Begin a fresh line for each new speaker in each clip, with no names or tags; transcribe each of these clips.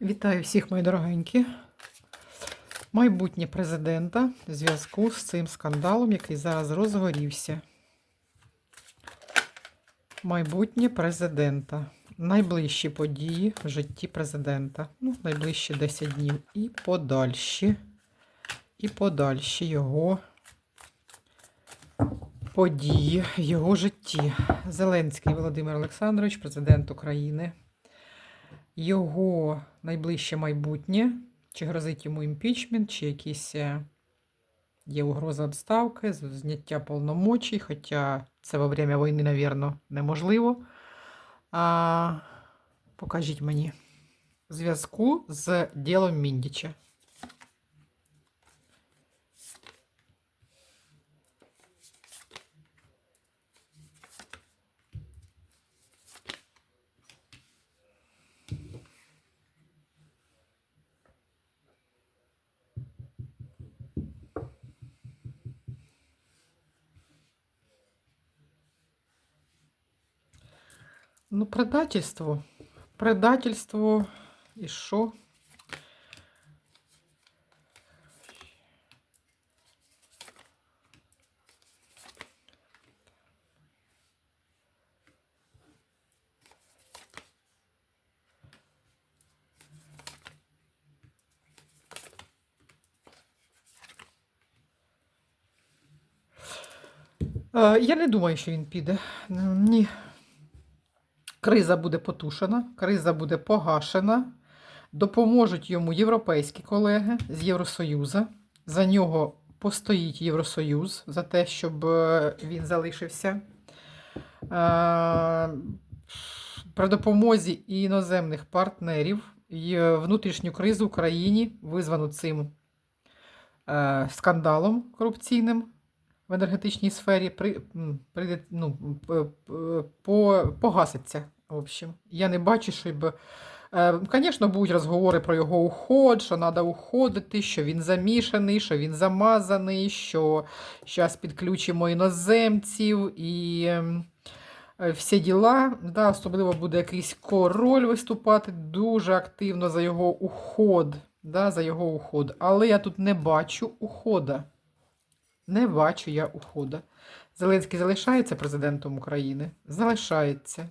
Вітаю всіх, мої дорогенькі. Майбутнє президента в зв'язку з цим скандалом, який зараз розгорівся. Майбутнє президента. Найближчі події в житті президента. Ну, найближчі 10 днів. І подальші. І подальші його події в його житті. Зеленський Володимир Олександрович, президент України його найближче майбутнє, чи грозить йому імпічмент, чи якісь е, є угроза відставки, зняття повномочій, хоча це во время війни, мабуть, неможливо. А, покажіть мені зв'язку з ділом Міндіча. Ну, предательство. Предательство. І що? Е, Я не думаю, що він піде. Ні. Криза буде потушена, криза буде погашена. Допоможуть йому європейські колеги з Євросоюзу. За нього постоїть Євросоюз за те, щоб е, він залишився. Е, При допомозі іноземних партнерів і внутрішню кризу в Україні, визвану цим е, скандалом корупційним в енергетичній сфері, при, прийде, ну, по, погаситься. В общем, я не бачу, щоб. Звісно, будуть розговори про його уход, що треба уходити, що він замішаний, що він замазаний, що зараз підключимо іноземців і е, всі діла. Да, особливо буде якийсь король виступати дуже активно за його уход. Да, за його уход. Але я тут не бачу ухода. Не бачу я ухода. Зеленський залишається президентом України? Залишається.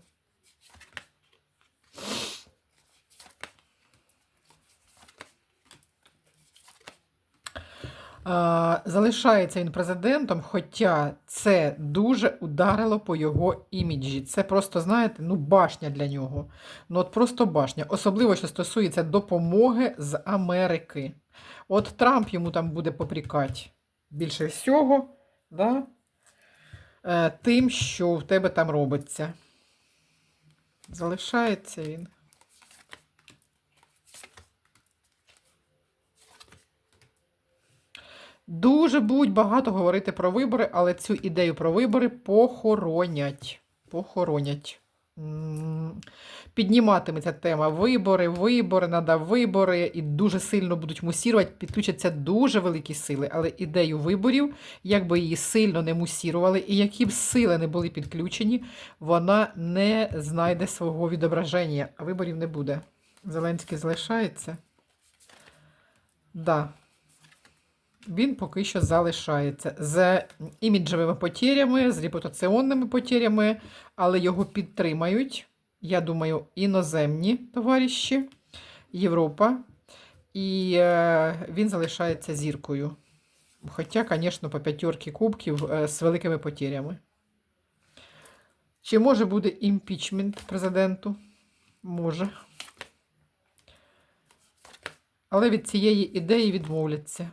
Залишається він президентом, хоча це дуже ударило по його іміджі. Це просто, знаєте, ну, башня для нього. Ну, от просто башня. Особливо, що стосується допомоги з Америки. От Трамп йому там буде попрікати більше всього, да? е, тим, що в тебе там робиться. Залишається він. Дуже будуть багато говорити про вибори, але цю ідею про вибори похоронять. Похоронять. Підніматиметься тема вибори, вибори, надо вибори, і дуже сильно будуть мусірувати, підключаться дуже великі сили. Але ідею виборів, як би її сильно не мусірували, і які б сили не були підключені, вона не знайде свого відображення, а виборів не буде. Зеленський залишається? Да. Він поки що залишається з іміджевими потерями, з репутаційними потерями, але його підтримають, я думаю, іноземні товариші, Європа. І е, він залишається зіркою. Хоча, звісно, по п'ятерки кубків е, з великими потерями. Чи може буде імпічмент президенту? Може. Але від цієї ідеї відмовляться.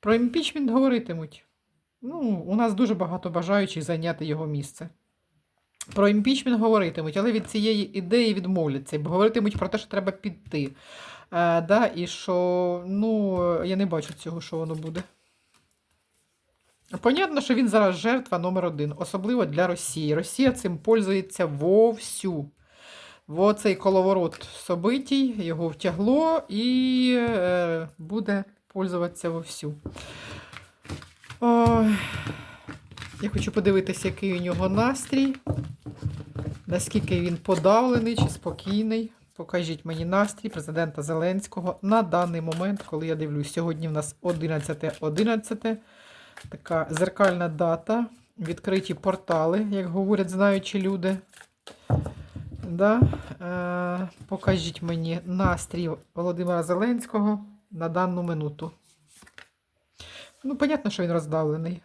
Про імпічмент говоритимуть. Ну, у нас дуже багато бажаючих зайняти його місце. Про імпічмент говоритимуть, але від цієї ідеї відмовляться. Бо говоритимуть про те, що треба піти. Е, да, і що, ну, я не бачу цього, що воно буде. Понятно, що він зараз жертва номер один, особливо для Росії. Росія цим пользується вовсю. Оцей коловорот собитій його втягло і е, буде пользуватися вовсю. Ой, я хочу подивитися, який у нього настрій, наскільки він подавлений чи спокійний. Покажіть мені настрій президента Зеленського на даний момент, коли я дивлюсь. Сьогодні в нас 11.11. 11, така зеркальна дата. Відкриті портали, як говорять знаючі люди. Да? Е, покажіть мені настрій Володимира Зеленського на дану минуту. Ну, понятно, що він роздавлений.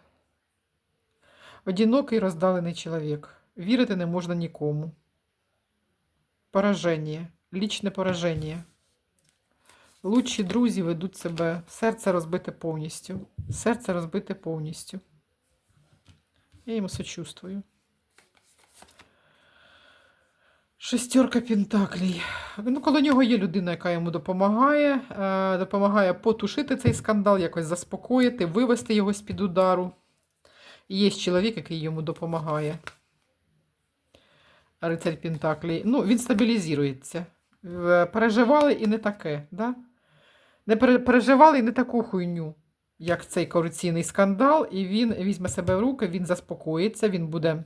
Одинокий роздавлений чоловік. Вірити не можна нікому. Пораження, лічне пораження. Лучші друзі ведуть себе, серце розбите повністю. Серце розбите повністю. Я йому сочувствую. Шестерка Пентаклей. Ну, коло нього є людина, яка йому допомагає. Е, допомагає потушити цей скандал, якось заспокоїти, вивести його з-під удару. І є чоловік, який йому допомагає. Рицарь Пентаклей. Ну, він стабілізується. Переживали і не таке, да? Не переживали і не таку хуйню, як цей корупційний скандал, і він візьме себе в руки, він заспокоїться, він буде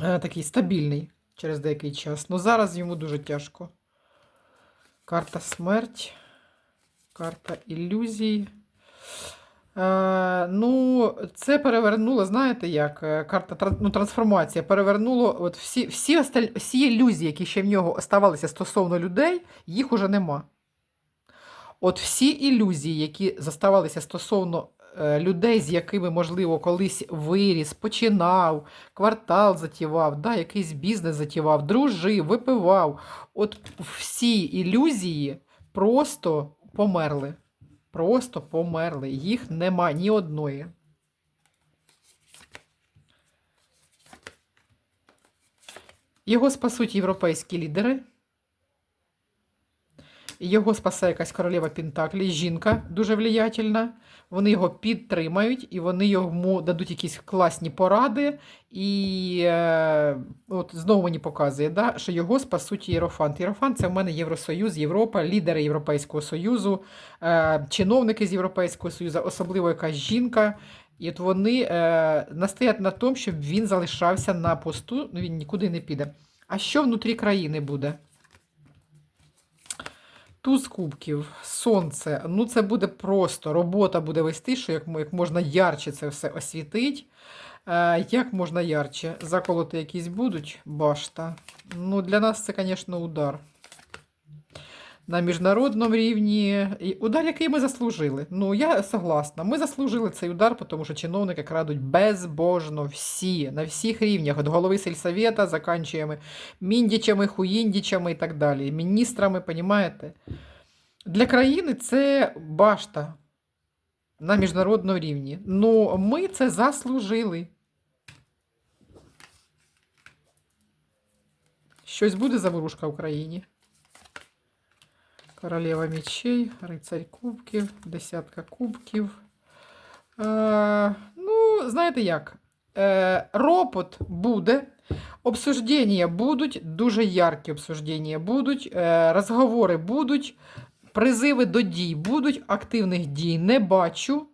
е, такий стабільний через деякий час. Ну зараз йому дуже тяжко. Карта смерть, карта ілюзій. Е, ну, це перевернуло, знаєте як? е, Карта ну, трансформація перевернуло от всі, всі, осталь... всі ілюзії, які ще в нього оставалися стосовно людей, їх уже нема. От всі ілюзії, які заставалися стосовно людей, з якими, можливо, колись виріс, починав, квартал затівав, да, якийсь бізнес затівав, дружив, випивав. От всі ілюзії просто померли. Просто померли. Їх нема ні одної. Його спасуть європейські лідери. Його спасе якась королева Пентаклі, жінка дуже влиятельна. Вони його підтримають і вони йому дадуть якісь класні поради. І е, от знову мені показує, да, що його спасуть Єрофант. Єрофант це в мене Євросоюз, Європа, лідери Європейського Союзу, е, чиновники з Європейського Союзу, особливо якась жінка. І от вони е, настоять на тому, щоб він залишався на посту, ну він нікуди не піде. А що внутрі країни буде? Туз кубків, сонце. Ну, це буде просто робота буде вести, що як, як можна ярче це все освітить. Е, як можна ярче? Заколоти якісь будуть, башта. Ну, для нас це, звісно, удар. На міжнародному рівні. І удар, який ми заслужили. Ну, я согласна. Ми заслужили цей удар, тому що чиновники крадуть безбожно всі, на всіх рівнях, від голови сельсовета, заканчуємо міндічами, хуїндічами і так далі. Міністрами, понімаєте? Для країни це башта на міжнародному рівні. Ну, ми це заслужили. Щось буде заворушка в Україні. Королева мечей, рицарь кубків, десятка кубків. Е, ну, знаєте як? Е, ропот буде, обсуждення будуть, дуже яркі обсуждення будуть, е, розговори будуть, призиви до дій будуть, активних дій не бачу,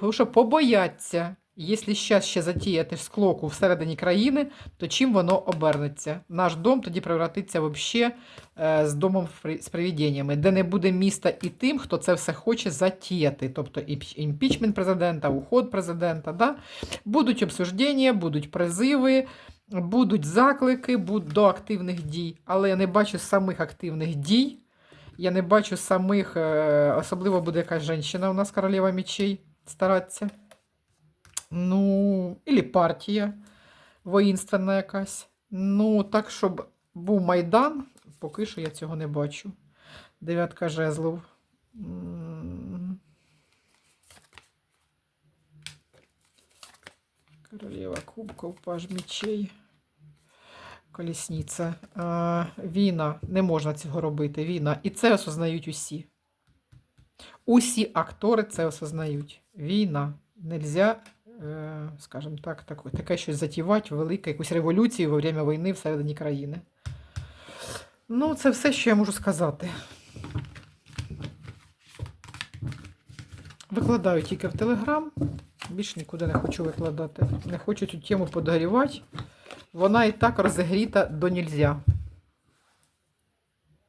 тому що побояться. Якщо зараз ще затіяти склоку всередині країни, то чим воно обернеться? Наш дом тоді превратиться взагалі е, з домом з привіденнями, де не буде міста і тим, хто це все хоче затіяти. Тобто імпіч- імпічмент президента, уход президента. Да? Будуть обсуждення, будуть призиви, будуть заклики будуть до активних дій. Але я не бачу самих активних дій. Я не бачу самих, е, особливо буде якась жінка у нас королева мечей старатися. Ну, ілі партія воїнственна якась. Ну, так, щоб був Майдан, поки що я цього не бачу. Дев'ятка жезлов. Королева кубков, паж мечей. Колісниця. Війна. Не можна цього робити. Війна. І це осознають усі. Усі актори це осознають. Війна. Нельзя, скажімо так, таке, щось затівати, велике, якусь революцію во время війни всередині країни. Ну, це все, що я можу сказати. Викладаю тільки в Телеграм. Більше нікуди не хочу викладати. Не хочу цю тему подогрівати. Вона і так розігріта до нельзя.